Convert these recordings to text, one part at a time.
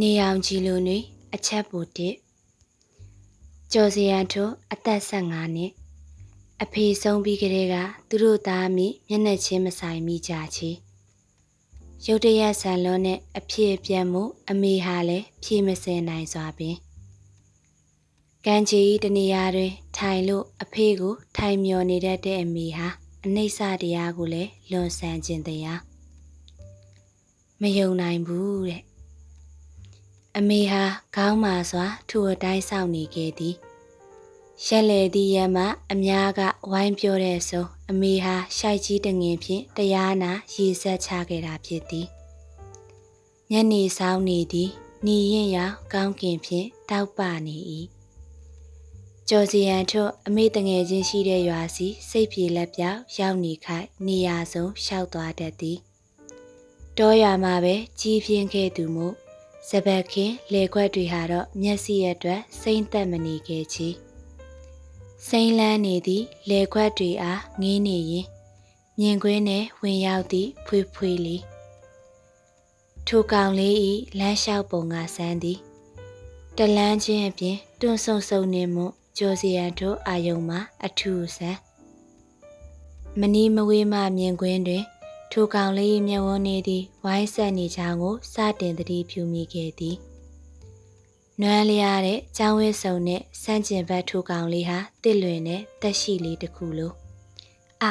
နေအောင်ကြည်လိုတွင်အချက်ပူတစ်ကျော်စရန်ထိုအသက်15နှစ်အဖေဆုံးပြီးကလေးကသူတို့သားမိမျက်နှာချင်းမဆိုင်မိကြချေရုတ်တရက်ဆန်လွန်းနဲ့အဖြစ်ပြတ်မှုအမေဟာလည်းဖြေမစင်နိုင်စွာပင်ကံချီတနေရာတွင် ထိုင်လို့အဖေကို ထိုင်မျောနေတတ်တဲ့အမေဟာအနိစ္စတရားကိုလည်းလွန်ဆန်ခြင်းတရားမယုံနိုင်ဘူးတဲ့ အမေဟာခေါင်းမာစွာထိုအတိုင်းစောင့်နေခဲ့သည်ရက်လေသည့်ရက်မှအများကဝိုင်းပြောတဲ့ဆိုအမေဟာရှိုက်ကြီးတငင်ဖြင့်တရားနာရေဆက်ချခဲ့တာဖြစ်သည်ညနေဆောင်နေသည်ညီရင်ရောက်ကောင်းကင်ဖြင့်တောက်ပနေ၏ကျော်စီရန်ထွတ်အမေတငယ်ချင်းရှိတဲ့ရွာစီစိတ်ပြေလက်ပြောက်ရောက်နေခိုက်နေရာဆုံးရှောက်သွားတတ်သည်တောရွာမှာပဲကြီးပြင်းခဲ့သူမို့ စပက်ခင်းလေခွက်တွေဟာတော့မျက်စိရအတွက်စိမ့်သက်မနေခဲ့ချေစိမ့်လန်းနေသည့်လေခွက်တွေအားငင်းနေရင်မြင်ကွင်းနဲ့ဝင်ရောက်သည့်ဖွေးဖွေးလေးထိုကောင်လေးဤလမ်းလျှောက်ပုံကစမ်းသည်တလန်းချင်းအပြင်တွန့်ဆုံဆုံနေမှုကြိုစီရန်တို့အာယုံမှာအထူးဆန်းမနီးမဝေးမှမြင်ကွင်းတွင် ထိုကောင်လေးမျက်ဝန်းနေသည် ဝိုင်းဆက်နေချောင်းကိုစတင်သတိပြုမိခဲ့သည်နွမ်းလျားတဲ့ကျောင်းဝဲစုံနဲ့စန့်ကျင်ဘက်ထိုကောင်လေးဟာတစ်လွင်နဲ့တက်ရှိလေးတစ်ခုလိုအ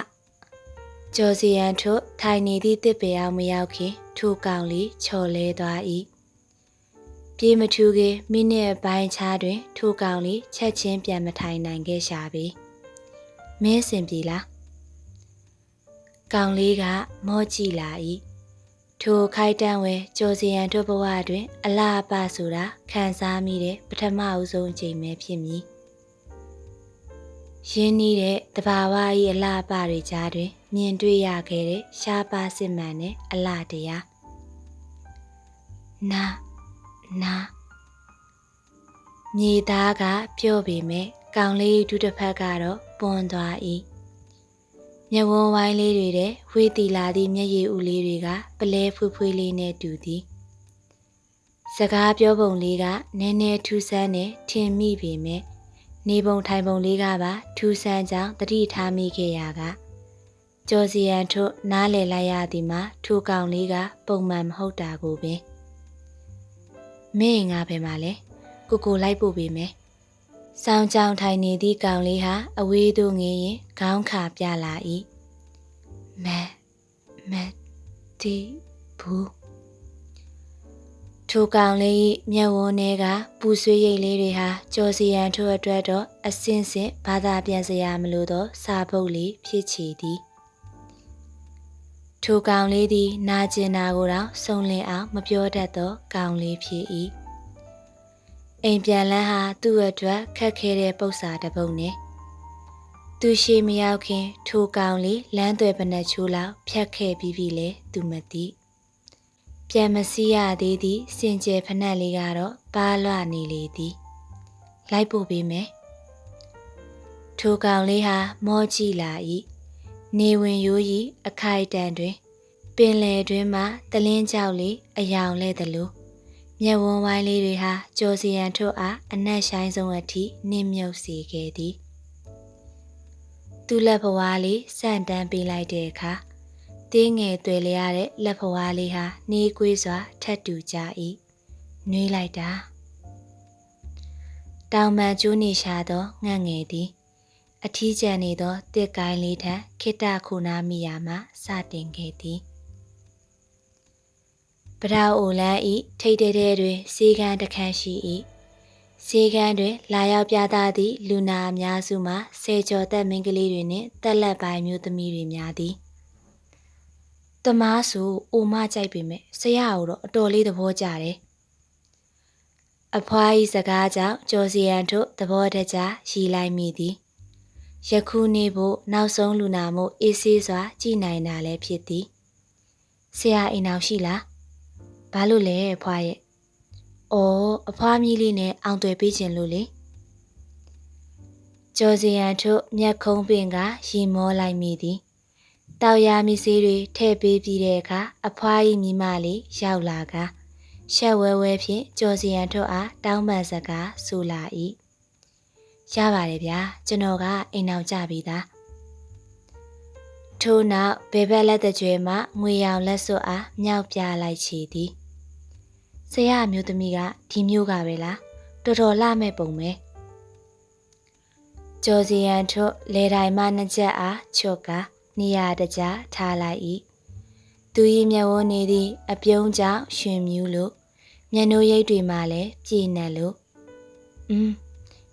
ကျော်စီရန်ထုတ်ထိုင်နေသည့်တစ်ပေအောင်မရောက်ခင်ထိုကောင်လေးချော်လဲသွား၏ပြေးမထူးခင်မိနစ်ပိုင်းခြားတွင် ထိုကောင်လေးချက်ချင်းပြန်မထိုင်နိုင်ခဲ့ရှာပြီမင်းစင်ပြီလား ကောင်လေးကမော့ကြည့်လာ၏ထိုခိုက်တန်းဝဲကြော်စီရန်တို့ဘဝတွင် အလားအပဆိုတာခံစားမိတဲ့ပထမအဆုံးအချိန်ပဲဖြစ်မည်ရင်းနှီးတဲ့တဘာဝ၏အလားအပတွေကြားတွင် မြင်တွေ့ရခဲ့တဲ့ရှားပါစစ်မှန်တဲ့အလားတရားနာနာမြေသားကပြော့ပေမဲ့ကောင်လေးဒုတစ်ဖက်ကတော့ပွန်သွား၏ မျက်ဝန်းဝိုင်းလေးတွေတဲ့ဝေးတီလာသည့်မျက်ရည်ဥလေးတွေကပလဲဖွေးဖွေးလေးနဲ့တူသည်စကားပြောပုံလေးကနည်းနည်းထူးဆန်းနေထင်မိပေမဲ့နေပုံထိုင်ပုံလေးကပါထူးဆန်းကြောင်းတတိထားမိခဲ့ရကကျော်စီရန်ထုတ်နားလည်လိုက်ရသည်မှာထူကောင်လေးကပုံမှန်မဟုတ်တာကိုပင်မင်းငါပဲမလဲကိုကိုလိုက်ပို့ပေးမယ်။ ဆောင်းကြောင်ထိုင်နေသည့်ကောင်လေးဟာအဝေးသို့ငင်းရင်ခေါင်းခါပြလာ၏။မက်မက်တီဘူးထိုကောင်လေးမျက်ဝန်းထဲကပူဆွေးရိတ်လေးတွေဟာကြော်စီရန်ထို့အတွက်တော့အစင်းစင်ဘာသာပြန်စရာမလိုသောစာပုတ်လေးဖြစ်ချီသည်ထိုကောင်လေးသည်နာကျင်နာကိုတော့စုံလင်အောင်မပြောတတ်သောကောင်လေးဖြစ်၏ အိမ်ပြန်လန်းဟာသူ့အတွက်ခက်ခဲတဲ့ပု္ပ္ပစာတစ်ပုဒ်နဲ့သူရှိမရောက်ခင်ထိုကောင်လေးလမ်းသွယ်ပနက်ချိုးလောက်ဖြတ်ခဲ့ပြီးပြီလေသူမသိပြန်မစီးရသေးသည့်စင်ကြယ်ဖနက်လေးကတော့ပါလွနေလေသည်လိုက်ပို့ပေးမယ်ထိုကောင်လေးဟာမောကြည့်လာ၏နေဝင်ရိုးကြီးအခိုက်တန်တွင် ပင်လယ်တွင်မှတလင်းကြောက်လေးအယောင်လဲသလို မျက်ဝန်းဝိုင်းလေးတွေဟာကြော်စီရန်ထုတ်အားအနက်ဆိုင်ဆုံးအထိနှင်းမြုပ်စေခဲ့သည်သူ့လက်ဖွားလေးစန့်တန်းပေးလိုက်တဲ့အခါတင်းငယ်တွေ့လျရတဲ့လက်ဖွားလေးဟာနှေးကွေးစွာထက်တူကြ၏နှွေးလိုက်တာတောင်မှန်ကျိုးနေရှာသောငန့်ငယ်သည် အထီးကျန်နေသောတစ်ကိုင်းလေးထံခိတ္တခုနာမိယာမှစတင်ခဲ့သည် ပဒေါအိုလန်းဤထိတ်တဲတဲတွင်စေကန်းတခန့်ရှိ၏စေကန်းတွင် လာရောက်ပြသသည့်လူနာအများစုမှာဆယ်ကျော်သက်မိန်းကလေးတွေနှင့်တက်လက်ပိုင်းမျိုးသမီးတွေများသည်တမားဆိုအိုမကြိုက်ပေမဲ့ဆရာကတော့အတော်လေးသဘောကျတယ်အဖွားဤစကားကြောင့်ကျော်စီရန်တို့သဘောတကျရီလိုက်မိသည်ယခုနေ့ဖို့နောက်ဆုံးလူနာမှုအေးဆေးစွာကြည်နိုင်တာလည်းဖြစ်သည်ဆရာအိမ်အောင်ရှိလား ဘာလို့လဲအဖွားရဲ့။အော်အဖွားမီးလေးနဲ့အောင်သွယ်ပေးခြင်းလို့လေ။ကျော်စီရန်ထုတ်မျက်ခုံးပင်ကရီမောလိုက်မိသည်။တောက်ရမီစေးတွေထည့်ပေးပြီးတဲ့အခါအဖွား၏မိမလေးရောက်လာကရှက်ဝဲဝဲဖြင့်ကြော်စီရန်ထွက်အားတောင်းပန်စကားဆိုလာ၏ရပါတယ်ဗျာကျွန်တော်ကအိမ်အောင်ကြပြီသားထို့နောက်ဘေဘက်လက်တကြွယ်မှငွေရောင်လက်စွပ်အားမြောက်ပြလိုက်ချီသည် ဆရာအမျိုးသမီးကဒီမျိုးကပဲလားတော်တော်လှမဲ့ပုံပဲကျော်စီရန်ထုတ်လေတိုင်းမှနှစ်ချက်အားချွတ်ကနေရာတကြထားလိုက်၏သူ၏မျက်ဝန်းနေသည့်အပြုံးကြောင့်ရှင်မြူးလို့မျက်နှာရိပ်တွေမှလည်းပြည့်နေလို့อืม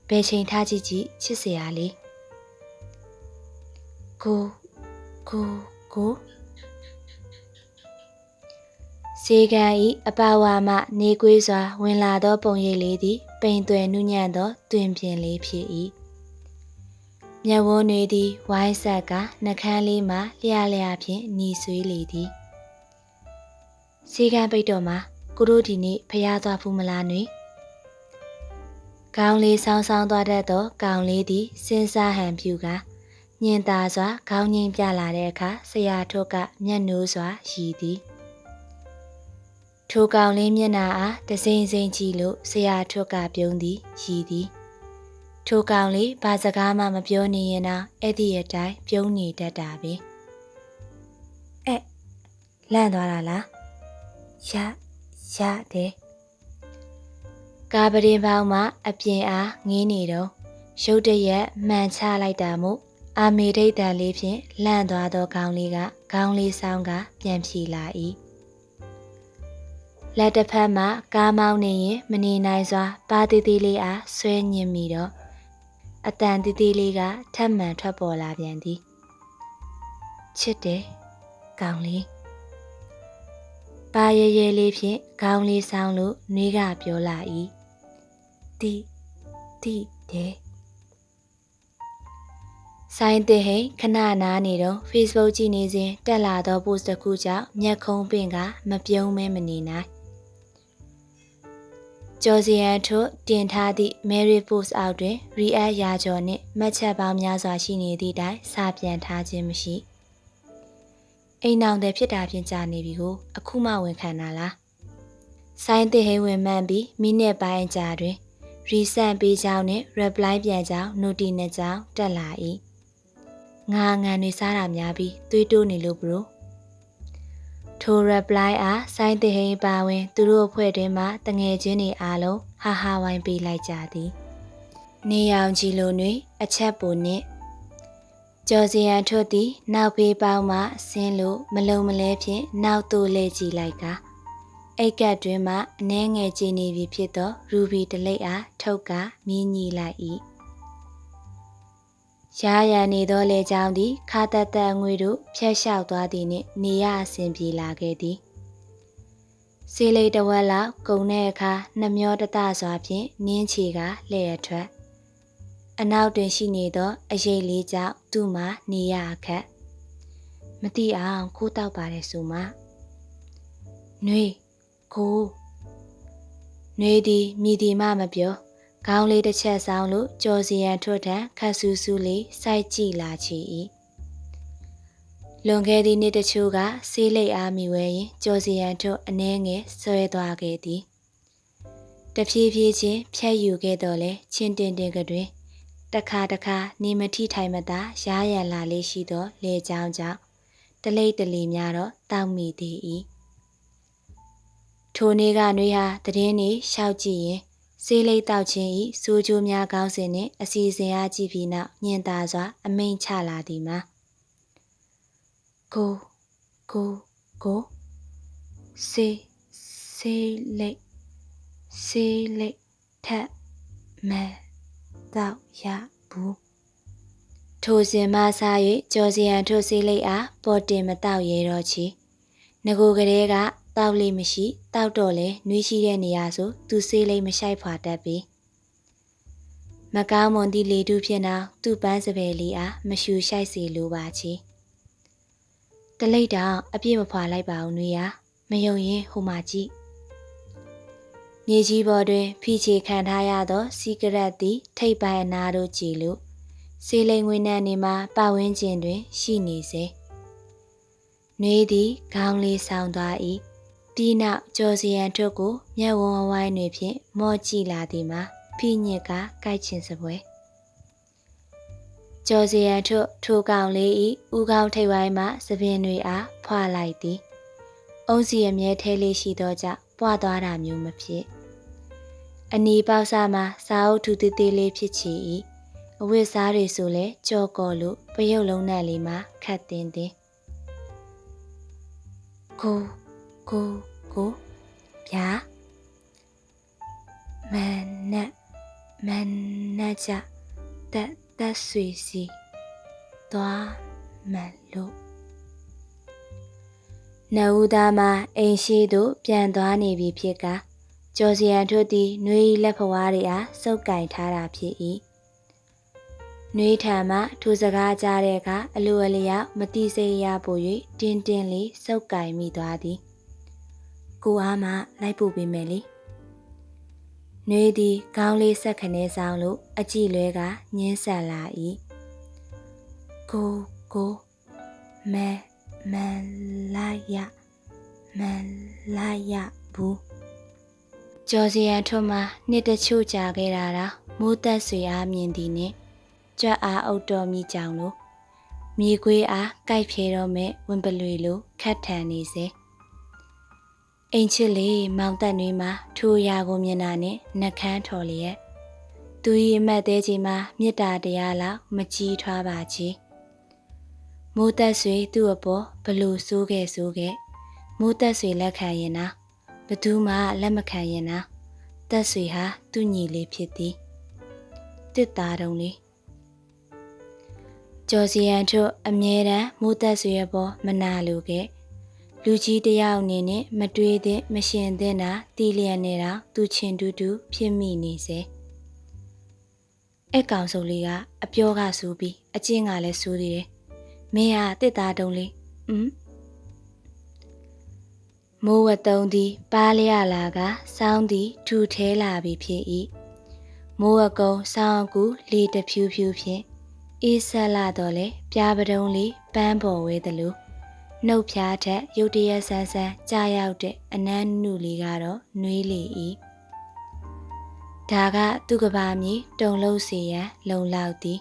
ဘယ်ချိန်ထားကြည့်ကြည့်ချစ်စရာလေးကိုကိုကို စေကန်ဤအပဝါမှနေကွေးစွာ ဝင်လာသောပုံရိပ်လေးသည် ပိန်သွယ်နုညံ့သောတွင်ပြင်လေးဖြစ်၏မျက်ဝန်းတွေသည် ဝိုင်းဆက်ကနှကန်းလေးမှလျှလျှဖြင့်หนีဆွေးလေသည်စေကန်ပိတ်တော်မှာကိုတို့ဒီနေ့ဖျားသွားဖူးမလားနွေကောင်းလေးဆောင်းဆောင်းသွားတတ်သောကောင်လေးသည်စဉ်းစားဟန်ဖြူကညင်သာစွာခေါင်းငိမ့်ပြလာတဲ့အခါဆရာထုတ်ကမျက်နှိုးစွာရည်သည် ထိုကောင်လေးမျက်နှာအားတစိမ့်စိမ့်ကြည့်လို့ဆရာထုတ်ကပြုံးသည်ရည်သည်ထိုကောင်လေးဘာစကားမှမပြောနေရင်တော့အဲ့ဒီအတိုင်းပြုံးနေတတ်တာပဲအဲလန့်သွားတာလားရရတယ်ကာပရင်ပေါင်းမှာအပြင်အားငင်းနေတော့ရုတ်တရက်မှန်ချလိုက်တာမို့အာမေဒိတ်တန်လေးဖြင့်လန့်သွားသောခေါင်းလေးကခေါင်းလေးဆောင်းကပြန်ဖြီလာ၏ လက်တစ်ဖက်မှကားမောင်းနေရင်မနေနိုင်စွာ ပါတီတီလေးအားဆွဲညင်မိတော့အတန်တီတီလေးကထပ်မံထွက်ပေါ်လာပြန်သည်ချစ်တယ်ကောင်းလေးပါရရဲလေးဖြင့်ခေါင်းလေးဆောင်းလို့နှွေးကပြောလာ၏တီတီတဲ့ဆိုင်တဲ့ဟိခဏနားနေတော့ Facebook ကြည့်နေစဉ်တက်လာသော post တစ်ခုကြောင့်မျက်ခုံးပင်ကမပြုံးမဲမနေနိုင် ကျော်စီယန်ထုတ်တင်ထားသည့် Mary Post အောက်တွင် React ရာကျော်နှင့်မှတ်ချက်ပေါင်းများစွာရှိနေသည့်တိုင်စာပြန်ထားခြင်းမရှိအိမ်နောင်တဲ့ဖြစ်တာပြင်ကြနေပြီကိုအခုမှဝန်ခံတာလားဆိုင်တဲ့ဟိဝင်မှန်ပြီးမိနစ်ပိုင်းကြာတွင် reset ပေးကြောင်းနဲ့ reply ပြန်ကြောင်း note နဲ့ကြောင်းတက်လာ၏ငါငံတွေစားတာများပြီးသွေးတိုးနေလို့ဘရို ထို reply အားစိုင်းတဲ့ဟိန်ပါဝင် သူတို့အဖွဲ့တွင်မှတငယ်ချင်းတွေအားလုံးဟာဟာဝိုင်းပေးလိုက်ကြသည်နေရောင်ကြီးလိုတွင် အချက်ပူနှင့်ကျော်စီရန်ထွက်သည် နောက်ဖေးပေါင်းမှဆင်းလို့မလုံမလဲဖြင့်နောက်သို့လဲကြည့်လိုက်ကာအိတ်ကတ်တွင်မှအနှဲငယ်ကြည်နေပြီဖြစ်သောရူဘီတလိပ်အားထုတ်ကမြင်းညီလိုက်၏ ရှားရန်နေသောလေကြောင်းသည်ခါတတန်ငွေတို့ဖျက်လျှောက်သွားသည်နှင့်နေရအစဉ်ပြေလာခဲ့သည်စေးလေးတဝက်လောက်ကုံတဲ့အခါနှမျောတတစွာဖြင့်နင်းချီကလှည့်ရထွက်အနောက်တွင်ရှိနေသောအရေးလေးကြောင့်သူ့မှာနေရအခက်မတိအောင်ခိုးတောက်ပါတယ်ဆိုမှနှွေကိုနှွေသည်မိဒီမှမပြော ခေါင်းလေးတစ်ချက်ဆောင်လို့ကြော်စီရန်ထွတ်ထန်ခတ်ဆူဆူလေးစိုက်ကြည့်လာချီ၏လွန်ခဲ့သည့်နှစ်တချို့ကဆေးလိပ်အားမိဝဲရင်ကြော်စီရန်ထွတ်အနှဲငယ်ဆွဲသွားခဲ့သည်တဖြည်းဖြည်းချင်းဖြတ်ယူခဲ့တော့လဲချင်းတင်တင်ကတွင်တခါတခါနေမထိထိုင်မသာရားရန်လာလေးရှိသောလေကြောင်းကြောင့်တလိတ်တလီများတော့တောက်မိသေး၏ထိုနေ့ကနှွေးဟာတည်င်းနေရှောက်ကြည့်ရင် ဆေးလိပ်တောက်ခြင်းဤစူးကြိုးများကောင်းစဉ်နှင့်အစီအစဉ်အားကြည့်ပြီးနောက်ညင်သာစွာ အမိန်ချလာသည်မှာကိုကိုကိုဆေးဆေးလိပ်ဆေးလိပ်ထက်မဲတော့ရဘူးထိုစဉ်မှစား၍ကြော်စီရန်ထိုဆေးလိပ်အားပေါ်တင်မတော့ရဲတော့ချီငကိုကလေးက တောက်လေးမရှိတောက်တော့လဲနှွေးရှိတဲ့နေရာဆိုသူဆေးလေးမဆိုင်ဖွာတတ်ပြီမကောင်းမွန်သည့်လေတူးဖြစ်နောက်သူ့ပန်းစပယ်လေးအားမရှူရှိုက်စီလိုပါချီတလိတ်တောင်အပြည့်မဖွာလိုက်ပါဘူးနှွေးရမယုံရင်ဟိုမှာကြည့်မြေကြီးပေါ်တွင်ဖိချေခံထားရသောစီကရက်သည်ထိပ်ပိုင်းအနာတို့ကြည်လို့စေလိန်ငွေနှံနေမှာပတ်ဝန်းကျင်တွင် ရှိနေစေ။နှွေးသည်ခေါင်းလေးဆောင်းသွား၏ ပြီးနောက်ကြော်စီရန်ထုတ်ကိုမျက်ဝန်းဝိုင်းတွေဖြင့်မော့ကြည့်လာသည်မှာဖိညစ်ကကိုက်ချင်စပွဲကြော်စီရန်ထုတ်ထိုကောင်လေးဤဥကောင်းထိပ်ဝိုင်းမှသပင်တွေအားဖွာလိုက်သည်အုံးစီအမြဲထဲလေးရှိသောကြောင့်ပွားသွားတာမျိုးမဖြစ်အနီပေါက်စားမှာစာအုပ်ထူသေးသေးလေးဖြစ်ချီ၏အဝတ်စားတွေဆိုလဲကြော်ကော်လို့ပရုပ်လုံးနဲ့လေးမှာခတ်တင်သည်ကို ကိုကိုဗျာမန်နက်မန်နက်ကြတက်တက်ဆွေစီသွားမလို့နဝူသားမှာအိမ်ရှိသို့ပြန်သွားနေပြီဖြစ်ကကျော်စီယန်ထွတ်သည်နှွေးလက်ဖွားတွေအားစုပ်ကင်ထားတာဖြစ်၏နှွေးထံမှထိုစကားကြားတဲ့အခါအလိုအလျောက်မတိစိတ်ရပို့၍တင်းတင်းလေးစုပ်ကင်မိသွားသည် ကိုအားမှလိုက်ပို့ပေးမယ်လေနှွေးသည်ကောင်းလေးဆက်ခနဲဆောင်လို့အကြည့်လွဲကညင်းဆန်လာ၏ကိုကိုမဲမန်လာရမန်လာရဘူးကျော်စီရန်ထွတ်မှာနှစ်တချို့ကြာခဲ့တာတော့မိုးသက်ဆွေအားမြင်သည်နှင့်ကြွက်အားအုပ်တော်မိကြောင်လို့မြေခွေးအားကြိုက်ဖြဲတော့မဲ့ဝင်ပလွေလိုခတ်ထန်နေစေ အိမ်ချစ်လေးမောင်တက်နွေးမှာထိုရာကိုမြင်တာနဲ့နှကန်းထော်လျက်သူ၏အမတ်သေးကြီးမှာမေတ္တာတရားလောက်မကြီးထွားပါချေမိုးသက်ဆွေသူ့အပေါ်ဘလို့စိုးခဲ့စိုးခဲ့မိုးသက်ဆွေလက်ခံရင်နာဘသူမှလက်မခံရင်နာသက်ဆွေဟာသူ့ညီလေးဖြစ်သည်တစ်သားတုံးလေးကျော်စီယန်တို့အမြဲတမ်းမိုးသက်ဆွေရဲ့ပေါ်မနာလိုခဲ့ လူကြီးတယောက်အနေနဲ့မတွေးသင့်မရှင်သင့်တာတီးလျက်နေတာသူချင်းတူတူဖြစ်မိနေစေအဲ့ကောင်စုံလေးကအပြောကစူးပြီးအချင်းကလည်းစူးသေးတယ်မင်းဟာတစ်သားတုံးလေးอืมမိုးဝတုံးသည်ပါလျလာကစောင်းသည်ထူထဲလာပြီဖြစ်၏မိုးဝကုံစောင်းကူလေတဖြူဖြူဖြင့်အေးဆက်လာတော့လေပြားပတုံးလေးပန်းပေါ်ဝဲသလို နှုတ်ဖျားထက်ရုတ်တရက်ဆန်းဆန်းကြာရောက်တဲ့အနမ်းနုလေးကတော့နှွေးလေ၏ဒါကသူ့ကဘာမြေတုံလုံးစီရန်လုံလောက်သည်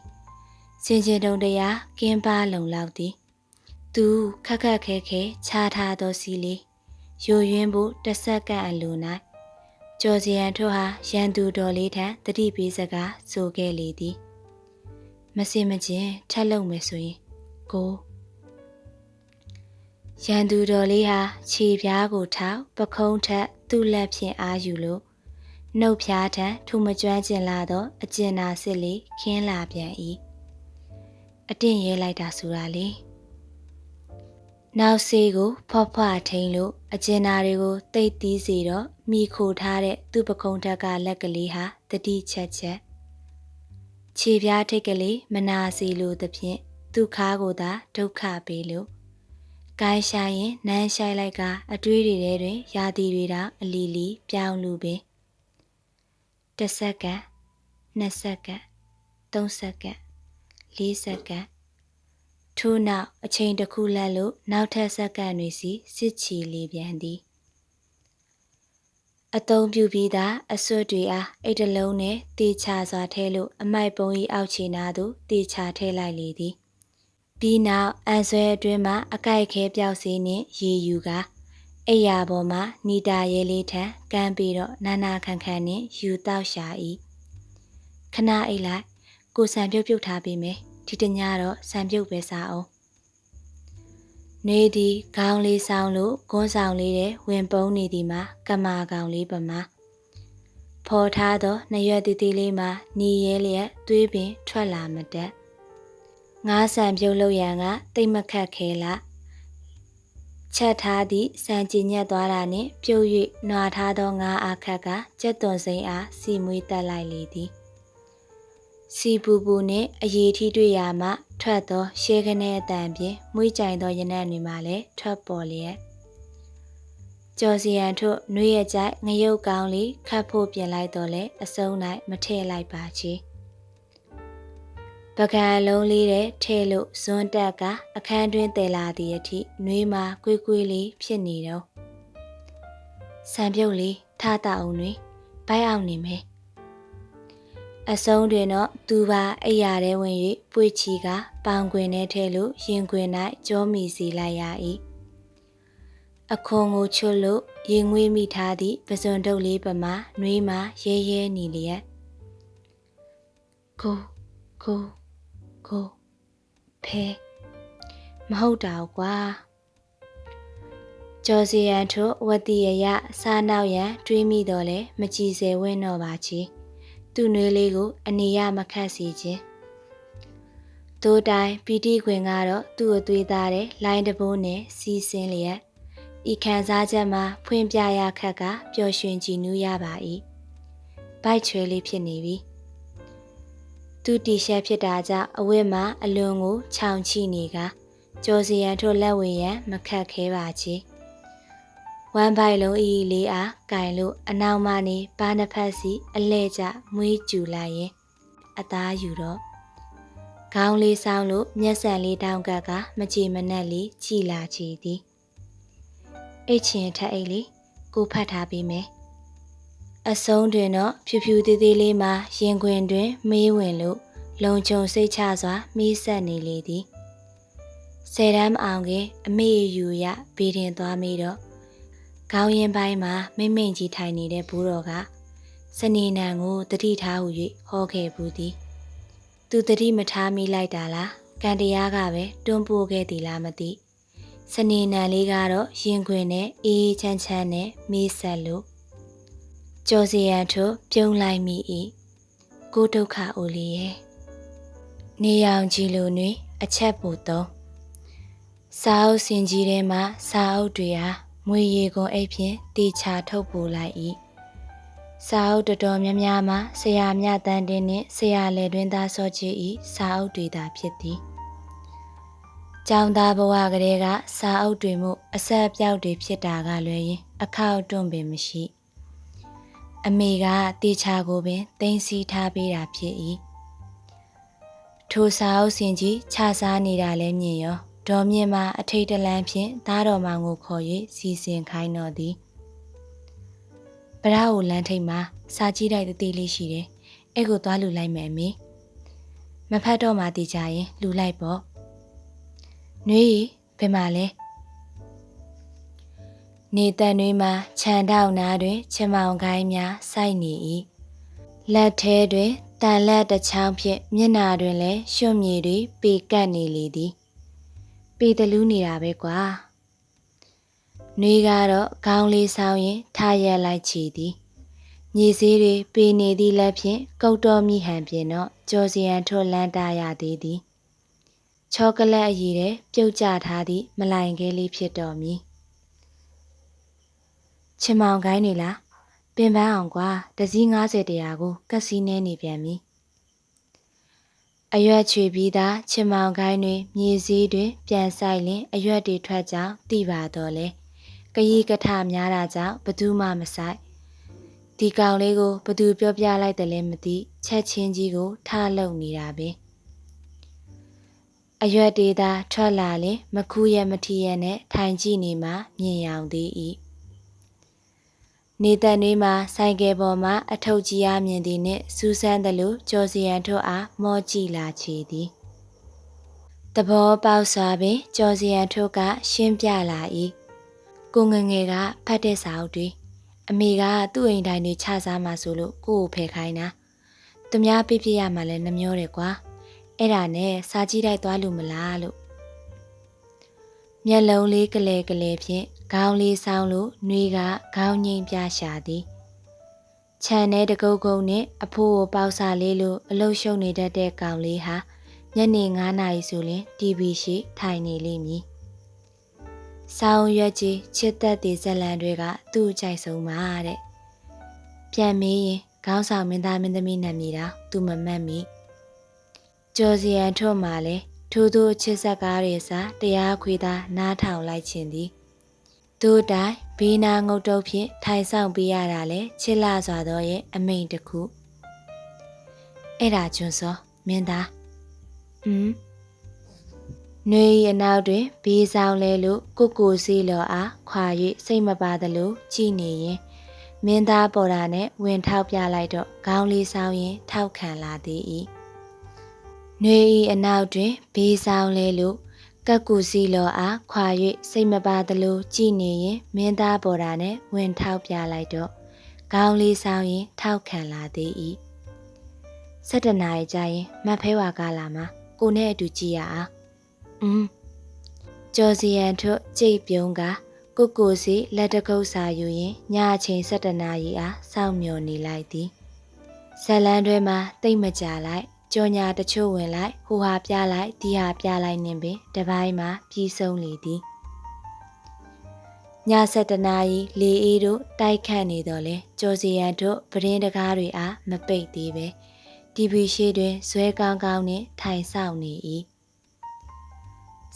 စင်ကျင်တုံတရားကင်းပါလုံလောက်သည်သူခက်ခက်ခဲခဲခြားထားသောစီလေးယိုယွင်းဖို့တစ်ဆက်ကန့်အလို၌ကျော်စီရန်ထွဟာရန်သူတော်လေးထံတတိပေးစကားဆိုခဲ့လေသည်မစင်မကျင်ထက်လုံမယ်ဆိုရင်ကို ရန်သူတော်လေးဟာခြေပြားကိုထောက်ပခုံးထက်သူ့လက်ဖြင့်အာယူလို့နှုတ်ဖြားထံထူမကျွမ်းကျင်လာသောအကျဉ်နာစစ်လေးခင်းလာပြန်၏အတင့်ရဲလိုက်တာဆိုတာလေနောက်ဆေးကိုဖွားဖွားထိန်လို့အကျဉ်နာတွေကိုတိတ်တီးစီတော့မိခိုထားတဲ့သူ့ပကုံးထက်ကလက်ကလေးဟာတတိချက်ချက်ခြေပြားထိတ်ကလေးမနာစီလို့သဖြင့်သူ့ခါကိုသာဒုက္ခပေးလို့ ကိုင်းရှာရင်နန်းရှိုက်လိုက်ကအတွေးတွေထဲတွင်ရာသီတွေတောင်အလီလီ ပြောင်းလူပင်တစ်စက္ကန့်နှစ်စက္ကန့်သုံးစက္ကန့်လေးစက္ကန့်ထို့နောက်အချိန်တစ်ခုလက်လို့နောက်ထပ်စက္ကန့်တွေစီစစ်ချီလေပြန်သည်အတုံးပြူပြီးသားအစွတ်တွေအားအိတ်တလုံးနဲ့တေချာစွာထဲလို့အမိုက်ပုံကြီးအောက်ခြေနာသို့တေချာထဲလိုက်လေသည် ပြီးနောက်အန်ဆွဲအတွင်းမှာအကြိုက်ခဲပြောက်စီနှင့်ရေယူကအိယာပေါ်မှာနီတာရဲလေးထံကမ်းပြီးတော့နာနာခန်ခန်နှင့်ယူတောက်ရှာ၏ခဏအိတ်လိုက်ကိုစံပြုတ်ပြုတ်ထားပေးမယ်ဒီတညတော့စံပြုတ်ပဲစားအောင်နေသည်ခေါင်းလေးဆောင်လို့ကွန်းဆောင်လေးတဲ့ဝင်ပုံးနေသည်မှာကမာကောင်လေးပမာဖော်ထားသောနှရွက်တီတီလေးမှာညီရဲလျက်သွေးပင်ထွက်လာမတက် ငါးဆန်ပြုတ်လို့ရန်ကတိတ်မခတ်ခဲလားချက်ထားသည့်စံကျင်ညက်သွားတာနှင့်ပြုတ်၍နွာထားသောငါးအခက်ကကြက်သွန်စိမ့်အားစီမွေးတက်လိုက်လေသည်စီပူပူနှင့်အရေးထီးတွေ့ရာမှ ထွက်သောရှဲကနေအတန်ဖြင့်မွေးကြိုင်သောရနံ့တွေမှလည်းထွက်ပေါ်လျက်ကျော်စီယန်ထုတ်နှွေးရကြိုက်ငရုတ်ကောင်းလေးခတ်ဖို့ပြင်လိုက်တော့လေအစုံ၌မထည့်လိုက်ပါချေ ပကံလုံးလေးတဲ့ထဲလို့ဇွန်းတက်ကအခန်းတွင်းတည်လာသည့်အထိနှွေးမှာကွေးကွေးလေးဖြစ်နေတော့စံပြုတ်လေးထားတာအောင်တွေဘိုက်အောင်နေမယ်အဆုံးတွင်တော့သူပါအိယာထဲဝင်၍ပွေချီကပေါင်ခွင်ထဲထဲလို့ရင်ခွင်၌ကြောမိစီလိုက်ရ၏အခွန်ကိုချွတ်လို့ရင်ငွေးမိထားသည့်ပစွန်တုပ်လေးပမာနှွေးမှရဲရဲနေလျက်ကိုကို ကိုဖဲမဟုတ်တာကွာကျော်စီရန်ထို့ဝတိယရစားနောက်ရန်တွေးမိတော့လဲမကြည်စဲဝင်းတော့ပါချီသူ့နွေးလေးကိုအနေရမခတ်စီခြင်းတိုးတိုင်းပီတိခွင်ကတော့သူ့အသွေးသားတဲ့လိုင်းတဘိုးနဲ့စီးစင်းလျက်ဤခံစားချက်မှာဖွင့်ပြရခက်ကပျော်ရွှင်ကြည်နူးရပါ၏ဘိုက်ချွဲလေးဖြစ်နေပြီ သူတီရှပ်ဖြစ်တာကြောင့်အဝတ်မှာအလွန်ကိုခြောင်ချိနေကကြောစီရန်ထို့လက်ဝင်ရန်မခတ်ခဲပါချေဝမ်ပိုင်လုံးအီလေးအားကင်လို့အနောက်မှနေပါနှစ်ဖက်စီအလဲကျမွေးကျူလိုက်ရင်အသားယူတော့ခေါင်းလေးဆောင်းလို့မျက်စံလေးတောင်းကကမချေမနက်လေးကြည်လာချီသည်အိတ်ချင်ထက်အိတ်လေးကိုဖတ်ထားပေးမယ် အဆုံးတွင်တော့ဖြူဖြူသေးသေးလေးမှရင်ခွင်တွင် မေးဝင်လို့လုံခြုံစိတ်ချစွာမိဆက်နေလေသည်ဆယ်တန်းမအောင်ခင်အမေယူရဘေးတင်သွားမိတော့ခေါင်းရင်ပိုင်းမှာမိမ့်မိန်ကြီးထိုင်နေတဲ့ဘူးတော်ကစနေနံကိုတတိထားဟု၍ဟောခဲ့ဘူးသည်သူတတိမထားမိလိုက်တာလားကံတရားကပဲတွန်းပို့ခဲ့သည်လားမသိစနေနံလေးကတော့ရင်ခွင်နဲ့အေးချမ်းချမ်းနဲ့မေးဆက်လို့ ကြော်စီရန်ထို့ပြုံးလိုက်မိ၏ကိုဒုက္ခအိုလီရဲ့နေရောင်ကြီးလိုတွင် အချက်ပူသုံးစာအုပ်စင်ကြီးထဲမှာစာအုပ်တွေဟာမွေရီကွန်အိတ်ဖြင့်တီချာထုတ်ပို့လိုက်၏စာအုပ်တော်တော်များများမှာဆရာမြတန်းတင်းနှင့်ဆရာလေတွင်သားစောချီ၏စာအုပ်တွေသာဖြစ်သည်ကျောင်းသားဘဝကလေးကစာအုပ်တွေမှုအဆက်အပြောက်တွေဖြစ်တာကလွယ်ရင် အခောက်တွန့်ပင်မရှိ အမေကတေချာကိုပင်တင်းစီထားပေးတာဖြစ်၏ထိုစာအုပ်စင်ကြီးခြားစားနေတာလည်းမြင်ရောဒေါ်မြင့်မအထိတ်တလန့်ဖြင့်သားတော်မောင်ကိုခေါ်၍စီစဉ်ခိုင်းတော်သည်ပရဟိုလမ်းထိပ်မှာစာကြည့်တိုက်တသေးလေးရှိတယ်အဲ့ကိုသွားလူလိုက်မယ်အမေမဖတ်တော့မှတည်ကြရင်လူလိုက်ပေါ့နှွေးဘယ်မှာလဲ နေတန်တွေမှာခြံတောက်နာတွင်ချမောင်ကိုင်းများစိုက်နေ၏လက်ထဲတွင်တန်လက်တစ်ချောင်းဖြင့်မျက်နာတွင်လည်းရွှွမြေတွေပေကပ်နေလေသည်ပေတလူးနေတာပဲကွာနှွေးကတော့ခေါင်းလေးဆောင်းရင်ထားရက်လိုက်ချီသည်မြေစည်းတွေပေနေသည့်လက်ဖြင့်ကုတ်တော်မိဟန်ပြင်တော့ကြော်စီယန်ထွတ်လန်းတာရသေးသည်ချောကလက်အရည်တဲ့ပြုတ်ကျထားသည့်မလိုင်ခဲလေးဖြစ်တော်မူ ချင်မောင်ကိုင်းနေလားပင်ပန်းအောင်ကွာတစည်း90တရားကိုကက်စီနဲနေပြန်ပြီအရွက်ချွေပြီးသားချင်မောင်ကိုင်းတွင်မြေစည်းတွင် ပြန်ဆိုင်လင်အရွက်တွေထွက်ကြောင်းသိပါတော့လေကရီကထများတာကြောင့်ဘသူမှမဆိုင်ဒီကောင်လေးကိုဘသူပြောပြလိုက်တယ်လဲမသိချက်ချင်းကြီးကိုထားလုံနေတာပဲအရွက်ဒေတာထွက်လာလင်မခူးရမထီရနဲ့ထိုင်ကြည့်နေမှမြင်ရောင်သေး၏ နေတန်တွေမှာဆိုင်ကယ်ပေါ်မှာအထုပ်ကြီးအားမြင်သည်နှင့်စူးစမ်းသလိုကြော်စီရန်ထွတ်အားမော့ကြည့်လာချေသည်တဘောပေါက်စွာပင်ကြော်စီရန်ထွတ်ကရှင်းပြလာ၏ကိုငငယ်ကဖတ်တဲ့စာအုပ်တွေအမေကသူ့အိမ်တိုင်းတွေခြစားမှဆိုလို့ကို့ကိုဖယ်ခိုင်းတာသူများပြပြရမှလည်းနှမျောတယ်ကွာအဲ့ဒါနဲ့စာကြည့်တိုက်သွားလို့မလားလို့မျက်လုံးလေးကလေးကလေးဖြင့် ခေါင်းလေးဆောင်းလို့နှွေးကခေါင်းငိမ့်ပြရှာသည်ခြံထဲတကုတ်ကုတ်နဲ့အဖိုးကိုပေါက်စာလေးလိုအလုရှုံနေတတ်တဲ့ကောင်လေးဟာညနေ9နာရီဆိုရင် TV ရှိထိုင်နေလိမ့်မည်။ဆောင်းရွက်ကြီးချစ်သက်တဲ့ဇလံတွေက သူ့အကြိုက်ဆုံးပါတဲ့။ပြန်မေးရင်ခေါင်းဆောင်မင်းသားမင်းသမီးနာမည်တာသူမမှတ်မိ။ကျော်စီယန်ထွတ်မှလည်းထိုးထိုးချစ်ဆက်ကားတွေစာတရားခွေသာနားထောင်လိုက်ခြင်းသည် သူတိုင်ဘေးနာငုတ်တုပ်ဖြင့်ထိုင်ဆောင်ပေးရတာလဲချစ်လာစွာသောရဲ့အမိန်တစ်ခုအဲ့ဒါကျွန်းစောမင်းသားဟမ်နှွေ၏အနောက်တွင်ဘေးဆောင်လဲလို့ကိုကိုစီလော်အားခွာ၍စိတ်မပါသလိုကြည်နေရင်မင်းသားပေါ်တာနဲ့ဝင်ထောက်ပြလိုက်တော့ခေါင်းလေးဆောင်ရင်ထောက်ခံလာသည်၏နှွေ၏အနောက်တွင်ဘေးဆောင်လဲလို့ ကက်ကူစီလော်အားခွာ၍စိတ်မပါသလိုကြည်နေရင်မင်းသားပေါ်တာနဲ့ဝင်ထောက်ပြလိုက်တော့ခေါင်းလေးဆောင်ရင် ထောက်ခံလာသည်၏၁၇နာရီကြာရင်မတ်ဖဲဝါကလာမှာကိုနဲ့အတူကြည်ရအောင်อืมကျော်စီရန်ထွတ်ကြိတ်ပြုံးကကိုကိုစီလက်တကုပ်စာယူရင်ညအချိန်၁၇နာရီအားစောင့်မျှော်နေလိုက်သည်ဇလန်းတွဲမှာတိတ်မကြလိုက် ကြော်ညာတချို့ဝင်လိုက်ဟိုဟာပြလိုက်ဒီဟာပြလိုက်နေပင်တပိုင်းမှာပြီးဆုံးလေသည်ည7နာရီလေအေးတို့တိုက်ခတ်နေတော့လေကြော်စီရန်တို့ပရင်းတကားတွေအားမပိတ်သေးပဲတီဗီရှိတွင်ဇွဲကောင်းကောင်းနဲ့ထိုင်ဆောင်နေ၏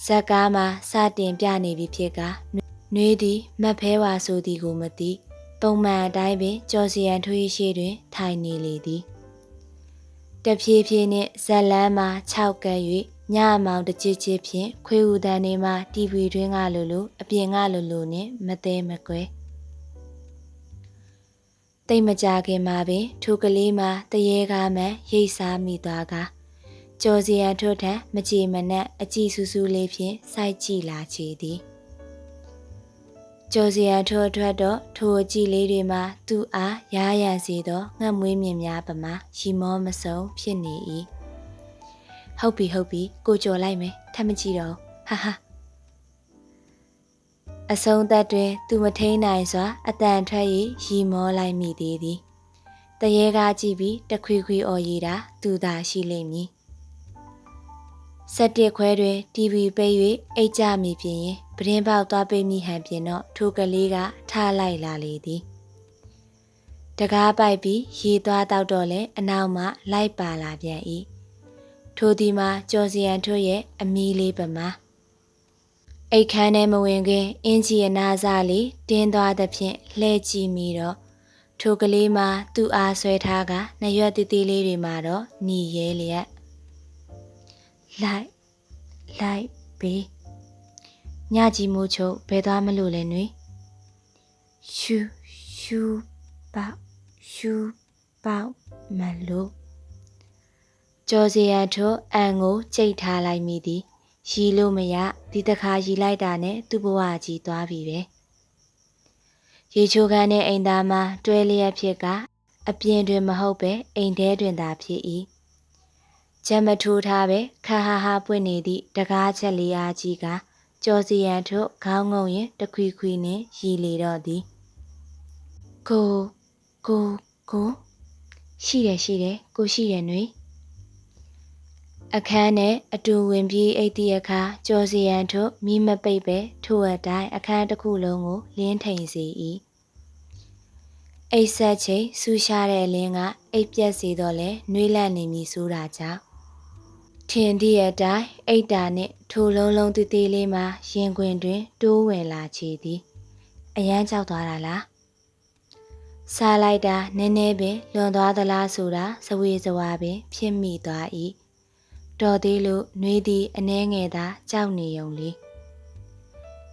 ဇက်ကားမှာစတင်ပြနေပြီဖြစ်ကနှွေးသည်မတ်ဖဲဝါဆိုသည်ကိုမသိပုံမှန်အတိုင်းပင်ကြော်စီရန်ထွေးရှိတွင် ထိုင်နေလေသည် တဖြည်းဖြည်းနှင့်ဇက်လန်းမှာ6ကပ်၍ညမောင်တချစ်ချစ်ဖြင့်ခွေးဦးတန်းနေမှတီဗီတွင်ကလိုလိုအပြင်ကလိုလိုနှင့်မသေးမကွယ်တိတ်မကြခင်မှာပင်ထိုကလေးမှာတရေကားမှရိတ်စားမိသွားကကြော်စီရန်ထွတ်ထံမကြည်မနက်အကြည့်ဆူဆူလေးဖြင့်စိုက်ကြည့်လာချေသည် ကြော်စီရန်ထွတ်ထွက်တော့ထိုအကြည့်လေးတွေမှာသူ့အားရားရန်စေသောငှက်မွေးမြင်များပမာရီမောမစုံဖြစ်နေ၏ဟုတ်ပြီဟုတ်ပြီကိုကြော်လိုက်မယ်ထပ်မကြည့်တော့ဟာဟာအဆုံးသက်တွင် သူမထိန်နိုင်စွာအတန်ထွက်၍ရီမောလိုက်မိသေးသည်တရေကားကြည့်ပြီးတခွေခွေအော်ရည်တာသူသာရှိလိမ့်မည် 17ခွဲတွင် TV ပိတ်၍အိတ်ကြမိဖြင့်ပဒင်းပေါက်သွားပိတ်မိဟန်ပြင်တော့ထိုကလေးကထားလိုက်လာလေသည်တကားပိုက်ပြီးရေသွားတောက်တော့လဲအနောက်မှလိုက်ပါလာပြန်၏ထိုဒီမှာကျော်စီယန်ထွရဲ့အမီလေးပမာအိတ်ခမ်းထဲမဝင်ခင်အင်းကြီးအနာစားလေးတင်းသွားသဖြင့်လှဲကြည့်မိတော့ထိုကလေးမှာသူ့အားဆွဲထားကနှရွက်တီတီလေးတွေမှာတော့หนีရဲလျက် လိုက်လိုက်ပေးညကြီးမိုးချုပ်ဘယ်သွားမလို့လဲနွေရှူရှူပေါရှူပေါမလို့ကြော်စရန်ထိုးအန်ကိုကြိတ်ထားလိုက်မိသည်ရီလို့မရဒီတခါရီလိုက်တာနဲ့သူ့ဘဝကြီးသွားပြီပဲရေချိုခန်းနဲ့အိမ်သားမှာတွဲလျက်ဖြစ်ကအပြင်တွင်မဟုတ်ပဲအိမ်ထဲတွင်သာဖြစ်၏ ချက်မထိုးထားပဲခါဟာဟာပွင့်နေသည့်တကားချက်လေးအားကြီးကကြော်စီရန်ထုခေါင်းငုံရင်တခွီခွီနှင့်ရီလေတော့သည်ကိုကိုကိုရှိတယ်ရှိတယ်ကိုရှိတယ်နှွေအခန်းနဲ့အတူဝင်ပြီးအိတ်တရခါကြော်စီရန်ထုမိမပိတ်ပဲထို့အတိုင်းအခန်းတစ်ခုလုံးကိုလင်းထိန်စေ၏အိတ်ဆက်ချိန်ဆူရှားတဲ့လင်းကအိတ်ပြက်စီတော့လဲနှွေးလန့်နေမည်ဆိုတာကြောင့် ထင်သည့်အတိုင်းအိတ်တာနှင့်ထိုလုံးလုံးသေးသေးလေးမှာရင်ခွင်တွင် တိုးဝင်လာချေသည်အရန်ကြောက်သွားတာလားစားလိုက်တာနည်းနည်းပင်လွန်သွားသလားဆိုတာစဝေစဝါပင်ဖြစ်မိသွား၏တော်သေးလို့နှွေးသည်အနှဲငယ်သာကြောက်နေုံလေး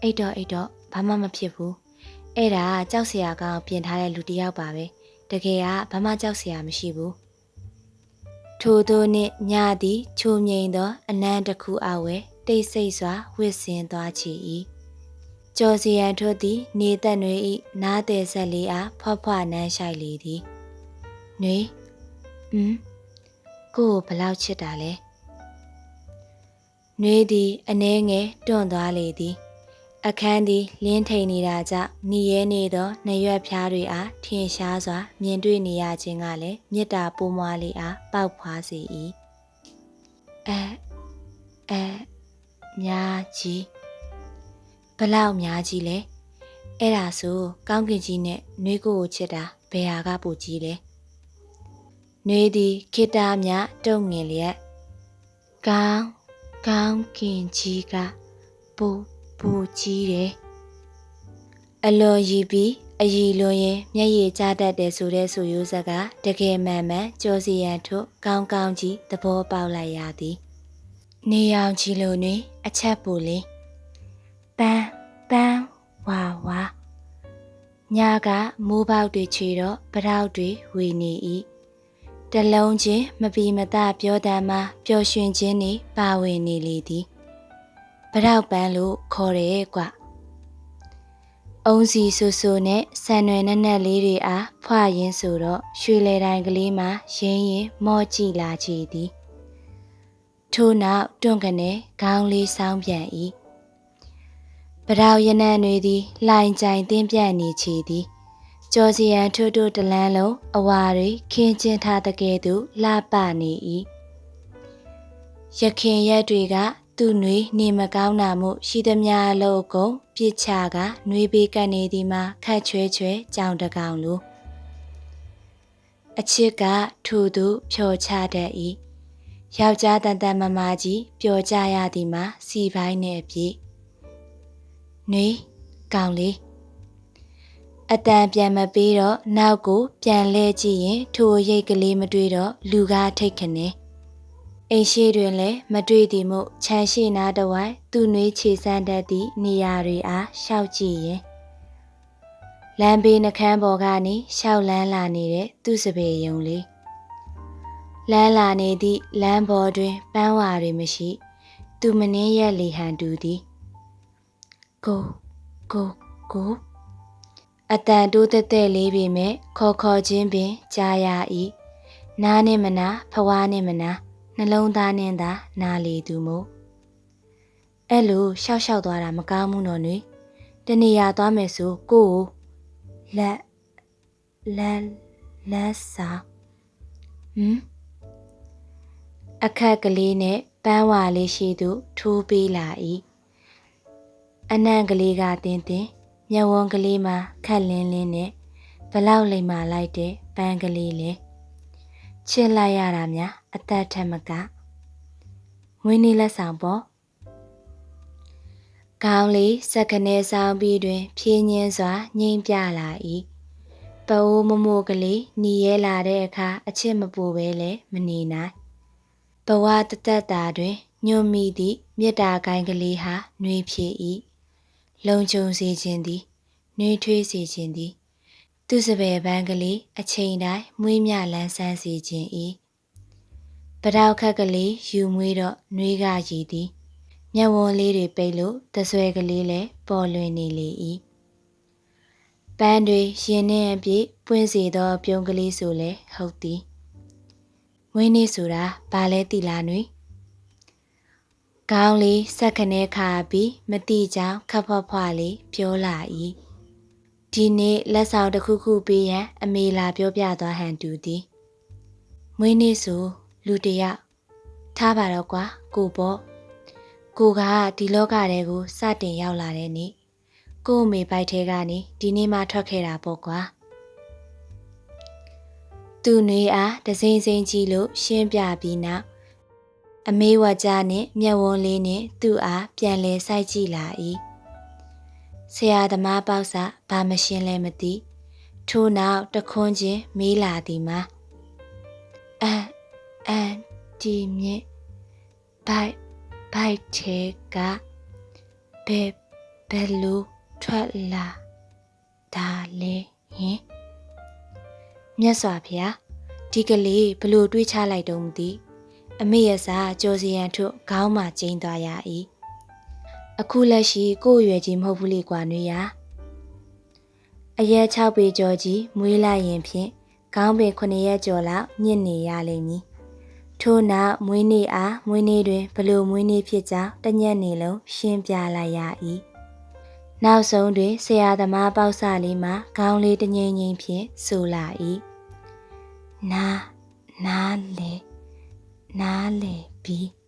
အိတ်တော့အိတ်တော့ဘာမှမဖြစ်ဘူးအဲ့ဒါကြောက်စရာကောင်းပြင်ထားတဲ့လူတစ်ယောက်ပါပဲတကယ်ကဘာမှကြောက်စရာမရှိဘူး ထို့သောနှင့်ညသည်ချိုမြိန်သော အနံတစ်ခုအဝဲတိတ်ဆိတ်စွာဝစ်စင်သွားချီ၏ကျော်စီရန်ထွတ်သည် နေသက်နွေ၏နားတဲ့ဆက်လေးအားဖွားဖွားနမ်းရှိုက်လေသည်နွေဟမ်ကိုကိုဘလောက်ချစ်တာလဲနွေသည်အနှဲငယ်တွန့်သွားလေသည် အခန်းသည်လင်းထိန်နေတာကြောင့်ညီရဲနေသောနှရွက်ဖျားတွေအားထင်ရှားစွာ မြင်တွေ့နေရခြင်းကလည်းမေတ္တာပိုးမွားလေးအားပေါက်ဖွားစေ၏အဲအဲများကြီးဘလောက်များကြီးလဲအဲ့ဒါဆိုကောင်းကင်ကြီးနဲ့နှွေးကိုကိုချစ်တာဘယ်ဟာကပိုကြီးလဲနှွေးသည်ခိတာမြတုံငင်လျက်ကောင်းကောင်းကင်ကြီးကပို ပူကြီးတယ်အလွန်ရည်ပြီးအည်လွန်ရင်မျက်ရည်ကျတတ်တယ်ဆိုတဲ့ဆိုရိုးစက်ကတကယ်မှန်မှန်ကြောစီရန်ထုတ်ကောင်းကောင်းကြီးသဘောပေါက်လိုက်ရသည်နေအောင်ချီလိုနေအချက်ပူလေးပန်းပန်းဝါဝါညာကမိုးပေါက်တွေချီတော့ပရောက်တွေဝေနေ၏တလုံးချင်းမပီမတပြောတမ်းမှပျော်ရွှင်ခြင်းနေပါဝင်နေလေသည် ပရောက်ပန်းလို့ခေါ်တယ်ကွအုံစီဆူဆူနဲ့ဆန်ရွယ်နက်နက်လေးတွေအားဖွာရင်းဆိုတော့ရွှေလေတိုင်းကလေးမှရင်းရင်မော့ကြည့်လာချီသည်ထို့နောက်တွန့်ကနေခေါင်းလေးဆောင်းပြန်၏ပရောင်ရနံတွေသည်လှိုင်ကြိုင်တင်းပြန့်နေချီသည်ကြော်စီရန်ထွတ်ထွတ်တလန်းလုံးအဝါတွေခင်းကျင်းထားတဲ့ကဲ့သို့လှပနေ၏ရခင်ရက်တွေက သူ့နှွေနေမကောင်းတာမှုရှိသမျှအလုံးကုန်ပြစ်ချကနှွေးပေးကပ်နေသည်မှာခတ်ချွဲချွဲကြောင်တကောင်လိုအချစ်ကထူသူဖြော်ချတတ်၏ယောက်ျားတန်တန်မမာကြီးပျော်ကြရသည်မှာစီပိုင်းနဲ့အပြည့်နှွေးကောင်လေးအတန်ပြန်မပေးတော့နောက်ကိုပြန်လဲကြည့်ရင်ထိုရိတ်ကလေးမတွေ့တော့လူကားထိတ်ခနဲ အိမ်ရှိတွင်လည်းမတွေ့သည်မို့ခြံရှိနာတဝိုင်းသူ့နှွေးခြေစမ်းတတ်သည့်နေရာတွေအားရှောက်ကြည့်ရင်လမ်းဘေးနှခမ်းပေါ်ကနေရှောက်လန်းလာနေတဲ့သူ့စပယ်ယုံလေးလမ်းလာနေသည့်လမ်းပေါ်တွင်ပန်းဝါတွေမရှိ သူမနှင်းရက်လီဟန်တူသည်ကိုကိုကိုအတန်တိုးတက်တက်လေးပေမဲ့ခေါ်ခေါ်ချင်းပင်ကြားရ၏နားနဲ့မနာဖွားနဲ့မနာ နှလုံးသားနဲ့သာနားလေသူမို့အဲ့လိုရှောက်ရှောက်သွားတာမကောင်းဘူးနော်နွေတနေရာသွားမယ်ဆိုကိုကိုလက်လက်လက်စာဟမ်အခက်ကလေးနဲ့ပန်းဝါလေးရှိသူထိုးပေးလာ၏အနံ့ကလေးကတင်းတင်းမျက်ဝန်းကလေးမှာခက်လင်းလင်းနဲ့ဘလောက်လိမ်မာလိုက်တဲ့ပန်းကလေးလေ ချစ်လိုက်ရတာများအသက်ထက်မကငွေနေလက်ဆောင်ပေါ့ကောင်းလေးစက္ကနေဆောင်ပြီးတွင် ဖြင်းညင်းစွာငိမ့်ပြလာ၏ပအိုးမမို့ကလေးหนีရဲလာတဲ့အခါအချစ်မပူပဲလဲမနေနိုင်ဘဝတသက်တာတွင်ညွတ်မိသည့်မေတ္တာကိုင်းကလေးဟာနှွေးဖြစ်၏လုံခြုံစေခြင်းသည်နှွေးထွေးစေခြင်းသည် သူစပယ်ပန်းကလေးအချိန်တိုင်းမွေးမြလန်းဆန်းစေခြင်း၏ပတောက်ခက်ကလေးယူမွေးတော့နှွေးကရည်သည်မျက်ဝန်းလေးတွေပိတ်လို့တဆွဲကလေးလည်းပေါ်လွင်နေလေ၏ပန်းတွေရင်နှင့်အပြည့်ပွင့်စေသော ပြုံးကလေးဆိုလဲဟုတ်သည်မွေးနေ့ဆိုတာဘာလဲတိလားနွေကောင်းလေးစက်ခနဲခါပြီးမတိကြောင်ခပ်ဖွားဖွားလေးပြောလာ၏ ဒီနေ့လက်ဆောင်တစ်ခုခုပေးရန်အမေလာပြောပြသွားဟန်တူသည်မွေးနေ့ဆိုလူတယောက်ထားပါတော့ကွာကိုပေါ့ကိုကဒီလောကထဲကိုစတင်ရောက်လာတဲ့နေ့ကို့အမေဘိုက်ထဲကနေဒီနေ့မှထွက်ခဲ့တာပေါ့ကွာသူ့နေအားတစိမ့်စိမ့်ကြီးလို့ရှင်းပြပြီးနောက်အမေဝကြနဲ့မျက်ဝန်းလေးနဲ့သူ့အားပြန်လဲစိုက်ကြည့်လာ၏ ဆရာသမားပေါက်စာဘာမရှင်းလဲမသိထို့နောက်တခွန်းချင်းမေးလာသည်မှာအန်အန်ဒီမြင့်ဘိုက်ဘိုက်ထဲကဘယ်ဘယ်လိုထွက်လာဒါလဲဟင်မြတ်စွာဘုရားဒီကလေးဘလို့တွေးချလိုက်တော့မသိအမေရစာကြောစီရန်ထုခေါင်းမှာကျင်းသွားရ၏ အခုလက်ရှိကို့ရွယ်ကြီးမဟုတ်ဘူးလေကွာနွေရအရက်6ပေကျော်ကြီးမွေးလိုက်ရင်ဖြင့်ခေါင်းပင်9ရက်ကျော်လောက်ညစ်နေရလိမ့်မည်ထို့နောက်မွေးနေ့အားမွေးနေ့တွင်ဘလို့မွေးနေ့ဖြစ်ကြောင်းတညက်နေလုံးရှင်းပြလိုက်ရ၏နောက်ဆုံးတွင်ဆရာသမားပေါက်စလေးမှခေါင်းလေးတငိမ့်ငိမ့်ဖြင့်ဆိုလာ၏နာနာလေနာလေပြီး